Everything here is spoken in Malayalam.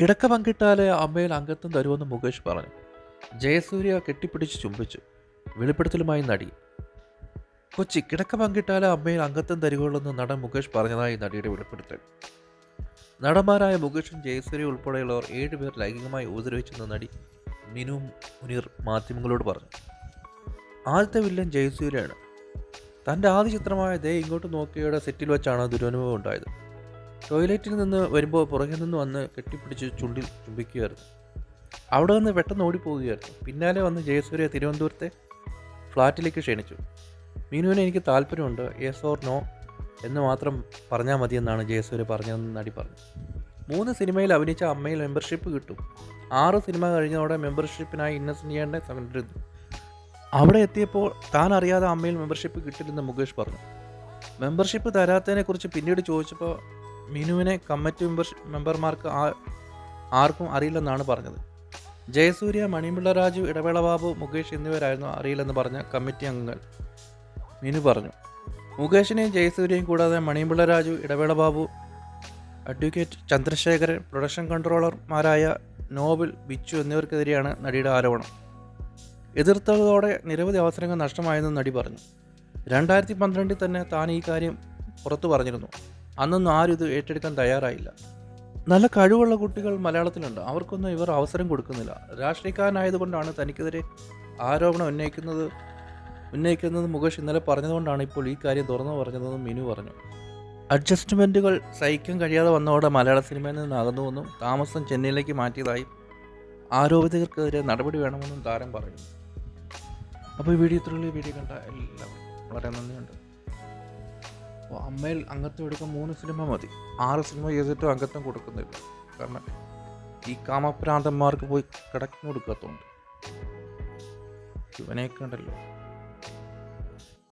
കിടക്ക പങ്കിട്ടാലേ അമ്മയിൽ അംഗത്വം തരുമെന്ന് മുകേഷ് പറഞ്ഞു. ജയസൂര്യ കെട്ടിപ്പിടിച്ച് ചുംബിച്ചു. വെളിപ്പെടുത്തലുമായി നടി. കൊച്ചി കിടക്ക പങ്കിട്ടാലേ അമ്മയിൽ അംഗത്വം തരുകയുള്ളെന്ന് നടൻ മുകേഷ് പറഞ്ഞതായി നടിയുടെ വെളിപ്പെടുത്തൽ. നടന്മാരായ മുകേഷും ജയസൂര്യ ഉൾപ്പെടെയുള്ളവർ ഏഴുപേർ ലൈംഗികമായി ഉപദ്രവിച്ചെന്ന് നടി മിനു മുനീർ മാധ്യമങ്ങളോട് പറഞ്ഞു. ആദ്യത്തെ വില്ലൻ ജയസൂര്യയാണ്. തന്റെ ആദ്യ ചിത്രമായ ദേ ഇങ്ങോട്ട് നോക്കിയയുടെ സെറ്റിൽ വെച്ചാണ് ദുരനുഭവം ഉണ്ടായത്. ടോയ്ലറ്റിൽ നിന്ന് വരുമ്പോൾ പുറകിൽ നിന്ന് വന്ന് കെട്ടിപ്പിടിച്ച് ചുണ്ടിൽ ചുംബിക്കുകയായിരുന്നു. അവിടെ നിന്ന് പെട്ടെന്ന് ഓടിപ്പോവുകയായിരുന്നു. പിന്നാലെ വന്ന് ജയസൂര്യ തിരുവനന്തപുരത്തെ ഫ്ലാറ്റിലേക്ക് ക്ഷണിച്ചു. മീനുവിന് എനിക്ക് താല്പര്യമുണ്ട്. യെസ് ഓർ നോ എന്ന് മാത്രം പറഞ്ഞാൽ മതിയെന്നാണ് ജയസൂര്യ പറഞ്ഞതെന്ന് നടി പറഞ്ഞു. മൂന്ന് സിനിമയിൽ അഭിനയിച്ച അമ്മയിൽ മെമ്പർഷിപ്പ് കിട്ടും. ആറ് സിനിമ കഴിഞ്ഞതോടെ മെമ്പർഷിപ്പിനായി ഇന്നസെന്റിയാനെ സമർപ്പിച്ചിരുന്നു അവിടെ എത്തിയപ്പോൾ താൻ അറിയാതെ അമ്മയിൽ മെമ്പർഷിപ്പ് കിട്ടില്ലെന്ന് മുകേഷ് പറഞ്ഞു. മെമ്പർഷിപ്പ് തരാത്തതിനെക്കുറിച്ച് പിന്നീട് ചോദിച്ചപ്പോൾ മിനുവിനെ കമ്മിറ്റി മെമ്പർ മെമ്പർമാർക്ക് ആ- ആർക്കും അറിയില്ലെന്നാണ് പറഞ്ഞത്. ജയസൂര്യ മണിപിള്ള രാജു ഇടവേള ബാബു മുകേഷ് എന്നിവരായിരുന്നു അറിയില്ലെന്ന് പറഞ്ഞ കമ്മിറ്റി അംഗങ്ങൾ. മിനു പറഞ്ഞു. മുകേഷിനെയും ജയസൂര്യയും കൂടാതെ മണിപിള്ള രാജു ഇടവേള ബാബു അഡ്വക്കേറ്റ് ചന്ദ്രശേഖരൻ പ്രൊഡക്ഷൻ കൺട്രോളർമാരായ നോബിൽ ബിച്ചു എന്നിവർക്കെതിരെയാണ് നടിയുടെ ആരോപണം. എതിർത്തതോടെ നിരവധി അവസരങ്ങൾ നഷ്ടമായെന്ന് നടി പറഞ്ഞു. രണ്ടായിരത്തി പന്ത്രണ്ടിൽ തന്നെ താൻ ഈ കാര്യം പുറത്തു പറഞ്ഞിരുന്നു. അന്നൊന്നും ആരും ഇത് ഏറ്റെടുക്കാൻ തയ്യാറായില്ല. നല്ല കഴിവുള്ള കുട്ടികൾ മലയാളത്തിലുണ്ട്. അവർക്കൊന്നും ഇവർ അവസരം കൊടുക്കുന്നില്ല. രാഷ്ട്രീയക്കാരനായതുകൊണ്ടാണ് തനിക്കെതിരെ ആരോപണം ഉന്നയിക്കുന്നത് ഉന്നയിക്കുന്നത് മുകേഷ് ഇന്നലെ പറഞ്ഞതുകൊണ്ടാണ് ഇപ്പോൾ ഈ കാര്യം തുറന്നു പറഞ്ഞതെന്നും മിനു പറഞ്ഞു. അഡ്ജസ്റ്റ്മെന്റുകൾ സഹിക്കാൻ കഴിയാതെ വന്നതോടെ മലയാള സിനിമയിൽ നിന്ന് അകന്നുവെന്നും താമസം ചെന്നൈയിലേക്ക് മാറ്റിയതായും ആരോപിതർക്കെതിരെ നടപടി വേണമെന്നും താരം പറഞ്ഞു അപ്പോൾ ഈ വീഡിയോ ഇത്രയുള്ള വീഡിയോ കണ്ട എല്ലാവർക്കും വളരെ നന്ദിയുണ്ട്. അമ്മയിൽ അംഗത്വം എടുക്കാൻ മൂന്ന് സിനിമ മതി. ആറ് സിനിമ ചെയ്തിട്ടും അംഗത്വം കൊടുക്കുന്നില്ല. കാരണം ഈ കാമപ്രാന്തന്മാർക്ക് പോയി കിടക്കുന്നു കൊടുക്കാത്തതുകൊണ്ട് ഇവനെയൊക്കെ ഉണ്ടല്ലോ.